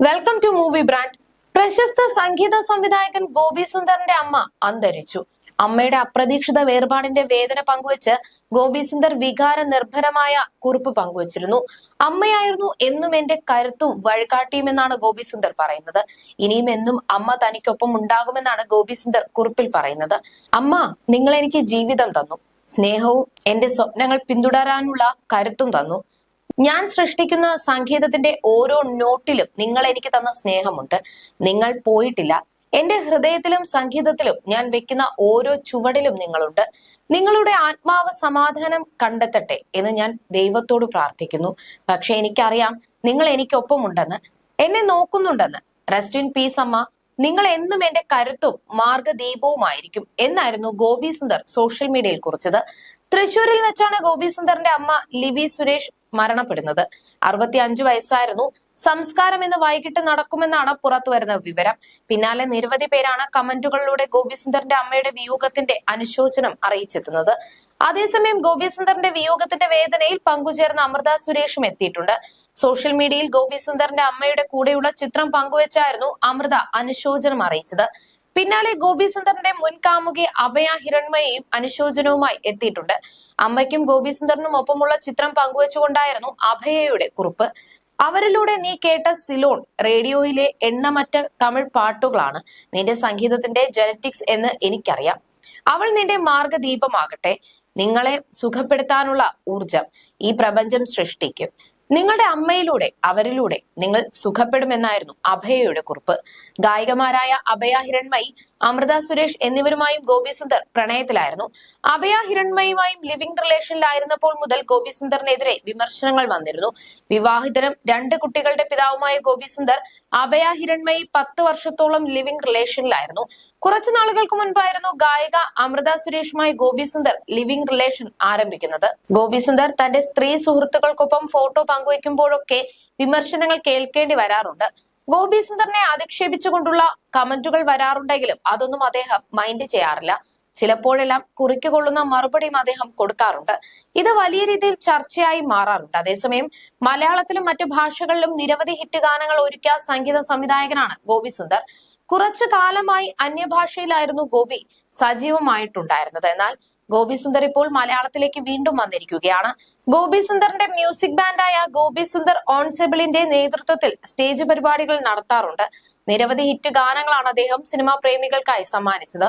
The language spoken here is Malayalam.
വെൽക്കം ടു മൂവി ബ്രാൻഡ് പ്രശസ്ത സംഗീത സംവിധായകൻ ഗോപി സുന്ദറിന്റെ അമ്മ അന്തരിച്ചു. അമ്മയുടെ അപ്രതീക്ഷിത വേർപാടിന്റെ വേദന പങ്കുവച്ച് ഗോപി സുന്ദർ വികാര നിർഭരമായ കുറിപ്പ് പങ്കുവച്ചിരുന്നു. അമ്മയായിരുന്നു എന്നും എന്റെ കരുത്തും വഴികാട്ടിയുമെന്നാണ് ഗോപി സുന്ദർ പറയുന്നത്. ഇനിയും എന്നും അമ്മ തനിക്കൊപ്പം ഉണ്ടാകുമെന്നാണ് ഗോപി സുന്ദർ കുറിപ്പിൽ പറയുന്നത്. അമ്മ നിങ്ങൾ എനിക്ക് ജീവിതം തന്നു. സ്നേഹവും എന്റെ സ്വപ്നങ്ങൾ പിന്തുടരാനുള്ള കരുത്തും തന്നു. ഞാൻ സൃഷ്ടിക്കുന്ന സംഗീതത്തിന്റെ ഓരോ നോട്ടിലും നിങ്ങൾ എനിക്ക് തന്ന സ്നേഹമുണ്ട്. നിങ്ങൾ പോയിട്ടില്ല. എന്റെ ഹൃദയത്തിലും സംഗീതത്തിലും ഞാൻ വെക്കുന്ന ഓരോ ചുവടിലും നിങ്ങളുണ്ട്. നിങ്ങളുടെ ആത്മാവ് സമാധാനം കണ്ടെത്തട്ടെ എന്ന് ഞാൻ ദൈവത്തോട് പ്രാർത്ഥിക്കുന്നു. പക്ഷെ എനിക്കറിയാം നിങ്ങൾ എനിക്കൊപ്പമുണ്ടെന്ന് എന്നെ നോക്കുന്നുണ്ടെന്ന്. റെസ്റ്റ് ഇൻ പീസ് അമ്മ. നിങ്ങൾ എന്നും എന്റെ കരുത്തും മാർഗദീപവുമായിരിക്കും എന്നായിരുന്നു ഗോപി സുന്ദർ സോഷ്യൽ മീഡിയയിൽ കുറിച്ചത്. തൃശൂരിൽ വെച്ചാണ് ഗോപി സുന്ദറിന്റെ അമ്മ ലിവി സുരേഷ് മരണപ്പെടുന്നത്. അറുപത്തി അഞ്ചു വയസ്സായിരുന്നു. സംസ്കാരം ഇന്ന് വൈകിട്ട് നടക്കുമെന്നാണ് പുറത്തു വരുന്ന വിവരം. പിന്നാലെ നിരവധി പേരാണ് കമന്റുകളിലൂടെ ഗോപിസുന്ദറിന്റെ അമ്മയുടെ വിയോഗത്തിന്റെ അനുശോചനം അറിയിച്ചെത്തുന്നത്. അതേസമയം ഗോപിസുന്ദറിന്റെ വിയോഗത്തിന്റെ വേദനയിൽ പങ്കുചേർന്ന അമൃത സുരേഷും എത്തിയിട്ടുണ്ട്. സോഷ്യൽ മീഡിയയിൽ ഗോപിസുന്ദറിന്റെ അമ്മയുടെ കൂടെയുള്ള ചിത്രം പങ്കുവച്ചായിരുന്നു അമൃത അനുശോചനം അറിയിച്ചത്. പിന്നാലെ ഗോപി സുന്ദറിന്റെ മുൻ കാമുകി അഭയ ഹിരൺമയും അനുശോചനവുമായി എത്തിയിട്ടുണ്ട്. അമ്മയ്ക്കും ഗോപി സുന്ദറിനും ഒപ്പമുള്ള ചിത്രം പങ്കുവച്ചുകൊണ്ടായിരുന്നു അഭയയുടെ കുറിപ്പ്. അവരിലൂടെ നീ കേട്ട സിലോൺ റേഡിയോയിലെ എണ്ണമറ്റ തമിഴ് പാട്ടുകളാണ് നിന്റെ സംഗീതത്തിന്റെ ജനറ്റിക്സ് എന്ന് എനിക്കറിയാം. അവൾ നിന്റെ മാർഗദീപമാകട്ടെ. നിങ്ങളെ സുഖപ്പെടുത്താനുള്ള ഊർജം ഈ പ്രപഞ്ചം സൃഷ്ടിക്കും. നിങ്ങളുടെ അമ്മയിലൂടെ അവരിലൂടെ നിങ്ങൾ സുഖപ്പെടുമെന്നായിരുന്നു അഭയയുടെ കുറിപ്പ്. ഗായികമാരായ അഭയ ഹിരൺമയി അമൃത സുരേഷ് എന്നിവരുമായും ഗോപി സുന്ദർ പ്രണയത്തിലായിരുന്നു. അഭയ ഹിരൺമയുമായും ലിവിംഗ് റിലേഷനിലായിരുന്നപ്പോൾ മുതൽ ഗോപി സുന്ദറിനെതിരെ വിമർശനങ്ങൾ വന്നിരുന്നു. വിവാഹിതരും രണ്ട് കുട്ടികളുടെ പിതാവുമായ ഗോപി സുന്ദർ അഭയ ഹിരൺമയി പത്ത് വർഷത്തോളം ലിവിംഗ് റിലേഷനിലായിരുന്നു. കുറച്ചു നാളുകൾക്ക് മുൻപായിരുന്നു ഗായിക അമൃത സുരേഷുമായി ഗോപി സുന്ദർ ലിവിംഗ് റിലേഷൻ ആരംഭിക്കുന്നത്. ഗോപി സുന്ദർ തന്റെ സ്ത്രീ സുഹൃത്തുക്കൾക്കൊപ്പം ഫോട്ടോ പങ്കുവയ്ക്കുമ്പോഴൊക്കെ വിമർശനങ്ങൾ കേൾക്കേണ്ടി വരാറുണ്ട്. ഗോപി സുന്ദറിനെ അധിക്ഷേപിച്ചുകൊണ്ടുള്ള കമന്റുകൾ വരാറുണ്ടെങ്കിലും അതൊന്നും അദ്ദേഹം മൈൻഡ് ചെയ്യാറില്ല. ചിലപ്പോഴെല്ലാം കുറിക്കുകൊള്ളുന്ന മറുപടിയും അദ്ദേഹം കൊടുക്കാറുണ്ട്. ഇത് വലിയ രീതിയിൽ ചർച്ചയായി മാറാറുണ്ട്. അതേസമയം മലയാളത്തിലും മറ്റു ഭാഷകളിലും നിരവധി ഹിറ്റ് ഗാനങ്ങൾ ഒരുക്കിയ സംഗീത സംവിധായകനാണ് ഗോപി സുന്ദർ. കുറച്ചു കാലമായി അന്യഭാഷയിലായിരുന്നു ഗോപി സജീവമായിട്ടുണ്ടായിരുന്നത്. എന്നാൽ ഗോപി സുന്ദർ ഇപ്പോൾ മലയാളത്തിലേക്ക് വീണ്ടും വന്നിരിക്കുകയാണ്. ഗോപി സുന്ദറിന്റെ മ്യൂസിക് ബാൻഡായ ഗോപി സുന്ദർ ഓൺസെബിളിന്റെ നേതൃത്വത്തിൽ സ്റ്റേജ് പരിപാടികൾ നടത്താറുണ്ട്. നിരവധി ഹിറ്റ് ഗാനങ്ങളാണ് അദ്ദേഹം സിനിമാ പ്രേമികൾക്കായി സമ്മാനിച്ചത്.